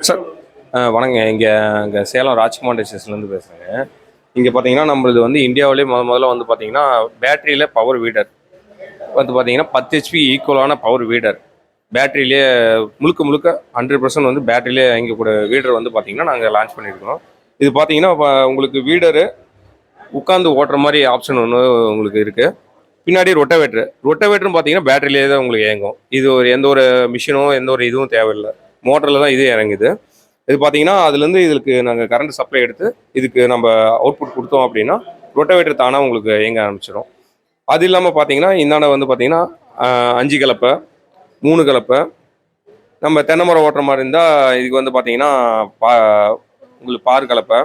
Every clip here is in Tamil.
சார் வணங்க இங்கே இங்கே சேலம் ராஜ்குமார் ஸ்டேஷன்லேருந்து பேசுகிறேங்க இங்கே பார்த்தீங்கன்னா நம்மளது வந்து இந்தியாவிலே முத முதல்ல வந்து பார்த்தீங்கன்னா பேட்டரியில் பவர் வீடர் வந்து பார்த்தீங்கன்னா பத்து ஹெச்பி ஈக்குவலான பவர் வீடர் பேட்டரியிலே முழுக்க முழுக்க ஹண்ட்ரட் பர்சன்ட் வந்து பேட்டரியிலே கூட வீடர் வந்து பார்த்தீங்கன்னா நாங்கள் லான்ச் பண்ணியிருக்கோம் இது பார்த்தீங்கன்னா உங்களுக்கு வீடரு உட்காந்து ஓட்டுற மாதிரி ஆப்ஷன் ஒன்று உங்களுக்கு இருக்குது பின்னாடி ரொட்டவேட்ரு ரொட்டவேட்டர்னு பார்த்தீங்கன்னா பேட்டரியிலே தான் உங்களுக்கு இயங்கும். இது ஒரு எந்த ஒரு மிஷினோ எந்த ஒரு இதுவும் தேவையில்லை. மோட்டரில் தான் இது இறங்குது. இது பார்த்தீங்கன்னா அதுலேருந்து இதுக்கு நாங்கள் கரண்ட் சப்ளை எடுத்து இதுக்கு நம்ம அவுட்புட் கொடுத்தோம் அப்படின்னா ரொட்டவேட்டர் தானாக உங்களுக்கு இயங்க ஆரம்பிச்சிடும் அது இல்லாமல் பார்த்தீங்கன்னா இந்தாண்ட வந்து பார்த்தீங்கன்னா அஞ்சு கலப்பை மூணு கலப்பை நம்ம தென்னை மரம் ஓட்டுற மாதிரி இருந்தால் இதுக்கு வந்து பார்த்தீங்கன்னா பா உங்களுக்கு பார் கலப்பை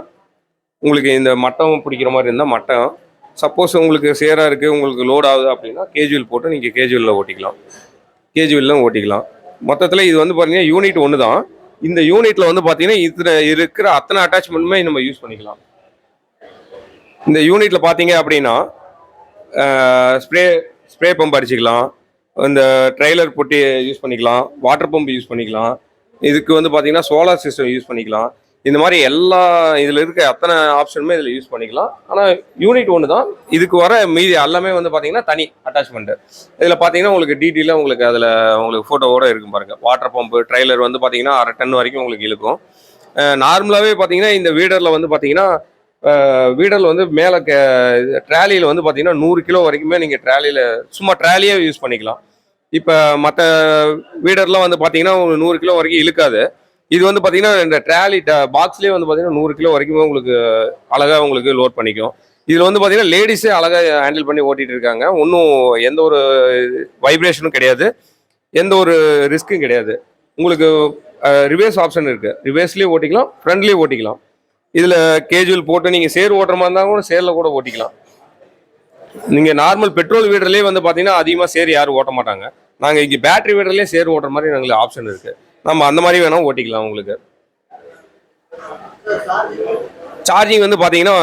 உங்களுக்கு இந்த மட்டம் பிடிக்கிற மாதிரி இருந்தால் மட்டம். சப்போஸ் உங்களுக்கு சேராக இருக்குது உங்களுக்கு லோட் ஆகுது அப்படின்னா கேஜுவல் போட்டு நீங்கள் கேஜுவலில் ஓட்டிக்கலாம். கேஜுவலில் ஓட்டிக்கலாம். மொத்தத்தில் இது வந்து பார்த்தீங்கன்னா யூனிட் ஒன்று தான் இந்த யூனிட்டில் வந்து பார்த்தீங்கன்னா இதில் இருக்கிற அத்தனை அட்டாச்மெண்ட்டுமே நம்ம யூஸ் பண்ணிக்கலாம். இந்த யூனிட்டில் பார்த்தீங்க அப்படின்னா ஸ்ப்ரே ஸ்ப்ரே பம்ப் அடிச்சுக்கலாம். இந்த ட்ரெய்லர் போட்டு யூஸ் பண்ணிக்கலாம். வாட்டர் பம்ப் யூஸ் பண்ணிக்கலாம். இதுக்கு வந்து பார்த்தீங்கன்னா சோலார் சிஸ்டம் யூஸ் பண்ணிக்கலாம். இந்த மாதிரி எல்லா இதில் இருக்க அத்தனை ஆப்ஷனுமே இதில் யூஸ் பண்ணிக்கலாம். ஆனால் யூனிட் ஒன்று தான். இதுக்கு வர மீதி எல்லாமே வந்து பார்த்தீங்கன்னா தனி அட்டாச்மெண்ட்டு இதில் பார்த்தீங்கன்னா உங்களுக்கு டீட்டெயிலாக உங்களுக்கு அதில் உங்களுக்கு ஃபோட்டோவோட இருக்கும் பாருங்கள் வாட்டர் பம்பு ட்ரெய்லர் வந்து பார்த்தீங்கன்னா அரை டன் வரைக்கும் உங்களுக்கு இழுக்கும். நார்மலாகவே பார்த்தீங்கன்னா இந்த வீடரில் வந்து பார்த்தீங்கன்னா வீடரில் வந்து மேலே ட்ராலியில் வந்து பார்த்தீங்கன்னா நூறு கிலோ வரைக்குமே நீங்கள் ட்ராலியில் சும்மா ட்ராலியே யூஸ் பண்ணிக்கலாம். இப்போ மற்ற வீடர்லாம் வந்து பார்த்தீங்கன்னா ஒரு நூறு கிலோ வரைக்கும் இழுக்காது. இது வந்து பார்த்தீங்கன்னா இந்த ட்ராலி பாக்ஸ்லேயே வந்து பார்த்தீங்கன்னா நூறு கிலோ வரைக்குமே உங்களுக்கு அழகாக உங்களுக்கு லோட் பண்ணிக்கும். இதில் வந்து பார்த்தீங்கன்னா லேடிஸே அழகாக ஹேண்டில் பண்ணி ஓட்டிகிட்டு இருக்காங்க. ஒன்றும் எந்த ஒரு வைப்ரேஷனும் கிடையாது. எந்த ஒரு ரிஸ்க்கும் கிடையாது. உங்களுக்கு ரிவேர்ஸ் ஆப்ஷன் இருக்குது ரிவேர்ஸ்லேயும் ஓட்டிக்கலாம் ஃப்ரண்ட்லேயே ஓட்டிக்கலாம். இதில் கேஜுவல் போட்டு நீங்கள் சேர் ஓட்டுற மாதிரி இருந்தால் கூட சேரில் கூட ஓட்டிக்கலாம். நீங்கள் நார்மல் பெட்ரோல் வீடர்லேயே வந்து பார்த்தீங்கன்னா அதிகமாக சேர் யாரும் ஓட்ட மாட்டாங்க. நாங்கள் இங்கே பேட்டரி வீடர்லேயே சேர் ஓட்டுற மாதிரி எங்களுக்கு ஆப்ஷன் இருக்குது நம்ம அந்த மாதிரி வேணால் ஓட்டிக்கலாம் உங்களுக்கு. சார்ஜிங் வந்து பார்த்தீங்கன்னா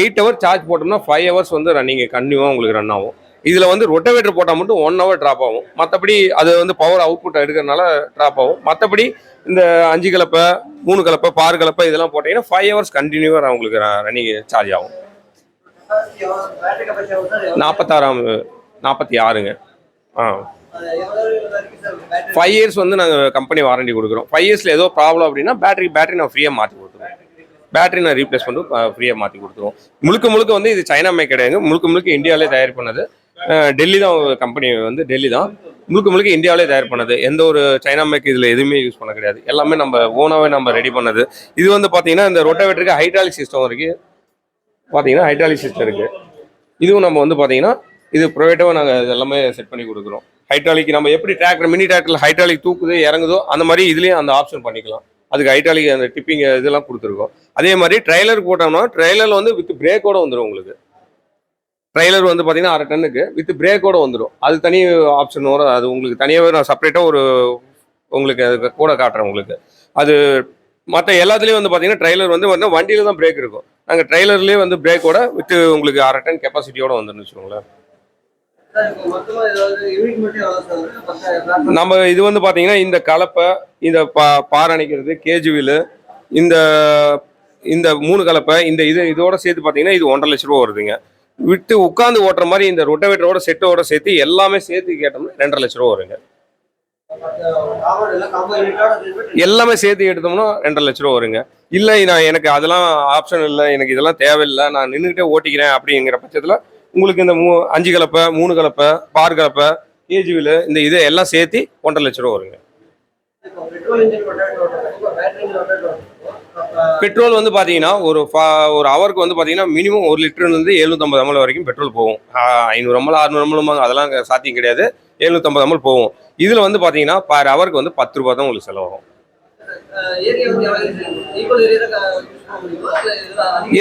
எயிட் ஹவர் சார்ஜ் போட்டோம்னா ஃபைவ் ஹவர்ஸ் வந்து ரன்னிங் கண்டினியூவாக உங்களுக்கு ரன் ஆகும். இதில் வந்து ரொட்டவேட்டர் போட்டால் மட்டும் ஒன் ஹவர் ட்ராப் ஆகும். மற்றபடி அது வந்து பவர் அவுட்புட் எடுக்கிறதுனால ட்ராப் ஆகும். மற்றபடி இந்த அஞ்சு கலப்பை மூணு கலப்பை பாறு கலப்பை இதெல்லாம் போட்டிங்கன்னா ஃபைவ் ஹவர்ஸ் கண்டினியூவாக உங்களுக்கு ரன்னிங் சார்ஜ் ஆகும். நாற்பத்தாறாம் நாற்பத்தி ஆறுங்க. ஆ. ஃபைவ் இயர்ஸ் வந்து நாங்கள் கம்பெனி வாரண்டி கொடுக்குறோம். ஃபைவ் இயர்ஸில் ஏதோ ப்ராப்ளம் அப்படின்னா பேட்டரி பேட்டரி நான் ஃப்ரீயாக மாற்றி கொடுத்துருவோம். பேட்டரி நான் ரீப்ளேஸ் பண்ணிட்டு ஃப்ரீயாக மாற்றி கொடுத்துருவோம். முழுக்க முழுக்க வந்து இது சைனா மேக் கிடையாது. முழுக்க முழுக்க இந்தியாவிலே தயார் பண்ணது. டெல்லி தான் கம்பெனி வந்து டெல்லி தான் முழுக்க முழுக்க இந்தியாவிலே தயார் பண்ணது. எந்த ஒரு சைனா மேக் இதில் எதுவுமே யூஸ் பண்ண கிடையாது. எல்லாமே நம்ம ஓனாகவே நம்ம ரெடி பண்ணது. இது வந்து பார்த்தீங்கன்னா இந்த ரொட்டவேட்டருக்கு ஹைட்ராலிக் சிஸ்டம் இருக்குது பார்த்தீங்கன்னா ஹைட்ராலிக் சிஸ்டம் இருக்குது இதுவும் நம்ம வந்து பார்த்தீங்கன்னா இது ப்ரைவேட்டாக நாங்கள் இது எல்லாமே செட் பண்ணி கொடுக்குறோம். ஹைட்ராலிக் நம்ம எப்படி டிராக்டர் மினி டிராக்டரில் ஹைட்ராலிக் தூக்குது இறங்குதோ அந்த மாதிரி இதுலேயும் அந்த ஆப்ஷன் பண்ணிக்கலாம். அதுக்கு ஹைட்ராலிக் அந்த டிப்பிங் இதெல்லாம் கொடுத்துருக்கோம். அதே மாதிரி ட்ரைலர் போட்டோம்னா ட்ரைலர் வந்து வித் பிரேக்கோட வந்துடும் உங்களுக்கு. ட்ரைலர் வந்து பார்த்தீங்கன்னா அரை டன்னுக்கு வித் பிரேக்கோட வந்துடும் அது தனி ஆப்ஷன் வரும் அது உங்களுக்கு தனியாகவே நான் செப்பரேட்டாக ஒரு உங்களுக்கு அது கூட காட்டுறேன் உங்களுக்கு. அது மற்ற எல்லாத்துலேயும் வந்து பார்த்தீங்கன்னா ட்ரைலர் வந்து வந்து வண்டியில் தான் பிரேக் இருக்கும். நாங்கள் ட்ரைலர்லேயே வந்து பிரேக்கோட வித் உங்களுக்கு அரை டன் கெப்பாசிட்டியோட வந்துருன்னு வச்சுக்கோங்களேன். நம்ம இது வந்து பார்த்தீங்கன்னா இந்த கலப்பை இந்த பா பார் அணைக்கிறது கேஜுவில் இந்த இந்த மூணு கலப்பை இந்த இது இதோட சேர்த்து பார்த்தீங்கன்னா இது ஒன்றரை லட்ச ரூபா வருதுங்க. விட்டு உட்காந்து ஓட்டுற மாதிரி இந்த ரொட்டவேட்டரோட செட்டோட சேர்த்து எல்லாமே சேர்த்து கேட்டோம்னா ரெண்டரை லட்ச ரூபா வருங்க. எல்லாமே சேர்த்து எடுத்தோம்னா ரெண்டரை லட்ச ரூபா வருங்க. இல்லை நான் எனக்கு அதெல்லாம் ஆப்ஷன் இல்லை எனக்கு இதெல்லாம் தேவையில்லை நான் நின்றுக்கிட்டே ஓட்டிக்கிறேன் அப்படிங்கிற பட்சத்தில் உங்களுக்கு இந்த மூ அஞ்சு கலப்பை மூணு கலப்பை பார் கலப்பை கேஜுவில் இந்த இதை எல்லாம் சேர்த்து ஒன்றரை லட்ச ரூபா வருங்க. பெட்ரோல் வந்து பார்த்தீங்கன்னா ஒரு ஃபா- ஒரு ஹவருக்கு வந்து பார்த்தீங்கன்னா மினிமம் ஒரு லிட்டர்லேருந்து எழுநூற்றம்பது அமல் வரைக்கும் பெட்ரோல் போகும். ஐநூறு அமல் அறுநூறு அமலும் அதெல்லாம் சாத்தியம் கிடையாது. எழுநூற்றம்பது அமல் போகும். இதில் வந்து பார்த்தீங்கன்னா பர் ஹவருக்கு வந்து பத்து ரூபா தான் உங்களுக்கு செலவாகும்.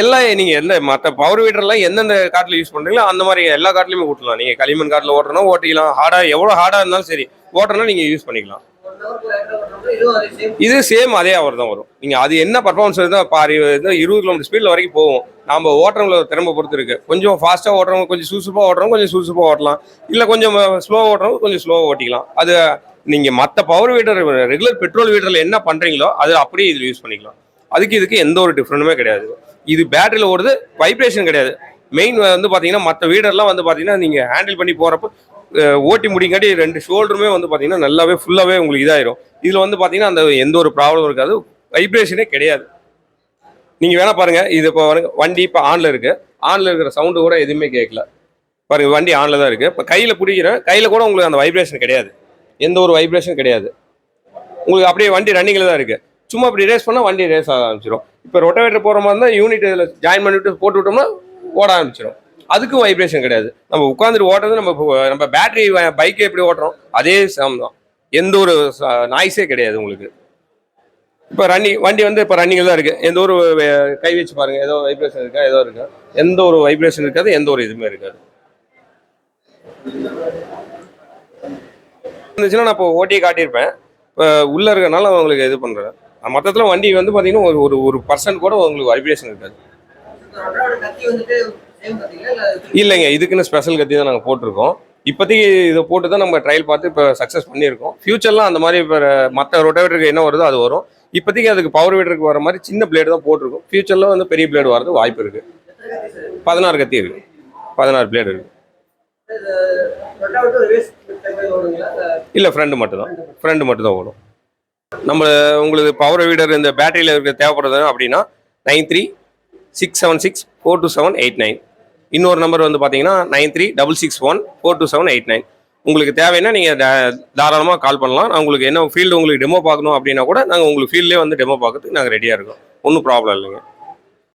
எல்லாம் நீங்கள் எந்த மற்ற பவர் வீடர்லாம் எந்தெந்த காட்டில் யூஸ் பண்ணுறீங்களோ அந்த மாதிரி எல்லா காட்டிலையுமே ஓட்டலாம் நீங்கள் களிமண் காட்டில் ஓட்டணும் ஓட்டிக்கலாம். ஹார்டாக எவ்வளோ ஹார்டா இருந்தாலும் சரி ஓட்டணும் நீங்கள் யூஸ் பண்ணிக்கலாம். இது சேம் அதே அவர் தான் வரும். நீங்கள் அது என்ன பர்ஃபார்மன்ஸ் இருந்தால் பாரு இருபது கிலோமீட்டர் ஸ்பீடில் வரைக்கும் போகும். நாம ஓட்டுறவங்கள திறமை பொறுத்து இருக்கு. கொஞ்சம் ஃபாஸ்ட்டாக ஓட்டுறவங்க கொஞ்சம் சுசுப்பாக ஓட்டுறவங்க கொஞ்சம் சுசுப்பாக ஓட்டலாம். இல்லை கொஞ்சம் ஸ்லோவாக ஓட்டுறவங்க கொஞ்சம் ஸ்லோவாக ஓட்டிக்கலாம். அது நீங்கள் மற்ற பவர் வீடர் ரெகுலர் பெட்ரோல் வீடரில் என்ன பண்ணுறீங்களோ அது அப்படியே இதில் யூஸ் பண்ணிக்கலாம். அதுக்கு இதுக்கு எந்த ஒரு டிஃப்ரெண்ட்டுமே கிடையாது. இது பேட்டரியில் ஓடுது வைப்ரேஷன் கிடையாது. மெயின் வந்து பார்த்தீங்கன்னா மற்ற வீடர்லாம் வந்து பார்த்தீங்கன்னா நீங்கள் ஹேண்டில் பண்ணி போகிறப்ப ஓட்டி முடிங்காட்டி ரெண்டு ஷோல்டருமே வந்து பார்த்தீங்கன்னா நல்லாவே ஃபுல்லாகவே உங்களுக்கு இதாயிரும். இதில் வந்து பார்த்தீங்கன்னா அந்த எந்த ஒரு ப்ராப்ளம் இருக்காது. வைப்ரேஷனே கிடையாது. நீங்கள் வேணால் பாருங்கள் இது இப்போ பாருங்க, வண்டி இப்போ ஆனில் இருக்குது ஆனில் இருக்கிற சவுண்டு கூட எதுவுமே கேட்கல பாருங்கள் வண்டி ஆனில் தான் இருக்குது இப்போ கையில் பிடிக்கிறேன் கையில் கூட உங்களுக்கு அந்த வைப்ரேஷன் கிடையாது. எந்த ஒரு வைப்ரேஷன் கிடையாது. உங்களுக்கு அப்படியே வண்டி ரன்னிங்கில் தான் இருக்குது சும்மா அப்படி ரேஸ் பண்ணால் வண்டி ரேஸ் ஆக ஆரம்பிச்சிடும் இப்போ ரொட்டவேட்டர் போகிற மாதிரி இருந்தால் யூனிட் இதில் ஜாயின் பண்ணிவிட்டு போட்டு விட்டோம்னா ஓட ஆரம்பிச்சிடும் அதுக்கும் வைப்ரேஷன் கிடையாது. நம்ம உட்காந்துட்டு ஓட்டுறது நம்ம நம்ம பேட்டரி பைக்கை எப்படி ஓட்டுறோம்? அதே சம் தான். எந்த ஒரு நாய்ஸே கிடையாது உங்களுக்கு. இப்போ ரன்னிங் வண்டி வந்து இப்போ ரன்னிங்கில் தான் இருக்குது எந்த ஒரு கை வச்சு பாருங்கள் ஏதோ வைப்ரேஷன் இருக்கா? ஏதோ இருக்கா? எந்த ஒரு வைப்ரேஷன் இருக்காது எந்த ஒரு இதுவுமே இருக்காது. இருந்துச்சுன்னா நான் இப்போ ஓட்டியே காட்டியிருப்பேன். இப்போ உள்ளே இருக்கிறனால உங்களுக்கு இது பண்ணுறேன் மொத்தத்தில் வண்டி வந்து பார்த்தீங்கன்னா ஒரு ஒரு ஒரு பர்சன்ட் கூட உங்களுக்கு வைப்ரேஷன் இருக்காது. இல்லைங்க இதுக்குன்னு ஸ்பெஷல் கத்தி தான் நாங்கள் போட்டிருக்கோம். இப்போதைக்கு இதை போட்டு தான் நம்ம ட்ரையல் பார்த்து இப்போ சக்ஸஸ் பண்ணியிருக்கோம். ஃபியூச்சர்லாம் அந்த மாதிரி இப்போ மற்ற ரொட்டவேட்டருக்கு என்ன வருதோ அது வரும். இப்போதைக்கு அதுக்கு பவர் வீடருக்கு வர மாதிரி சின்ன பிளேடு தான் போட்டிருக்கோம். ஃபியூச்சரில் வந்து பெரிய பிளேடு வரது வாய்ப்பு இருக்குது பதினாறு கத்தி இருக்குது பதினாறு பிளேடு இருக்குது இல்ல ஃப்ரெண்டு மட்டும் தான் ஃப்ரெண்டு மட்டும். தான் ஓடும். நம்ம உங்களுக்கு பவர் வீடர் இந்த பேட்டரியில் இருக்க தேவைப்படுறது அப்படின்னா nine three six seven six four two seven eight nine இன்னொரு நம்பர் வந்து பார்த்தீங்கன்னா nine three double six one four two seven eight nine உங்களுக்கு தேவைன்னா நீங்கள் தாராளமாக கால் பண்ணலாம். நான் உங்களுக்கு என்ன ஃபீல்டு உங்களுக்கு டெமோ பார்க்கணும் அப்படின்னா கூட நாங்கள் உங்களுக்கு ஃபீல்ட்லேயே வந்து டெமோ பார்க்கறதுக்கு நாங்கள் ரெடியாக இருக்கோம். ஒன்றும் ப்ராப்ளம் இல்லைங்க.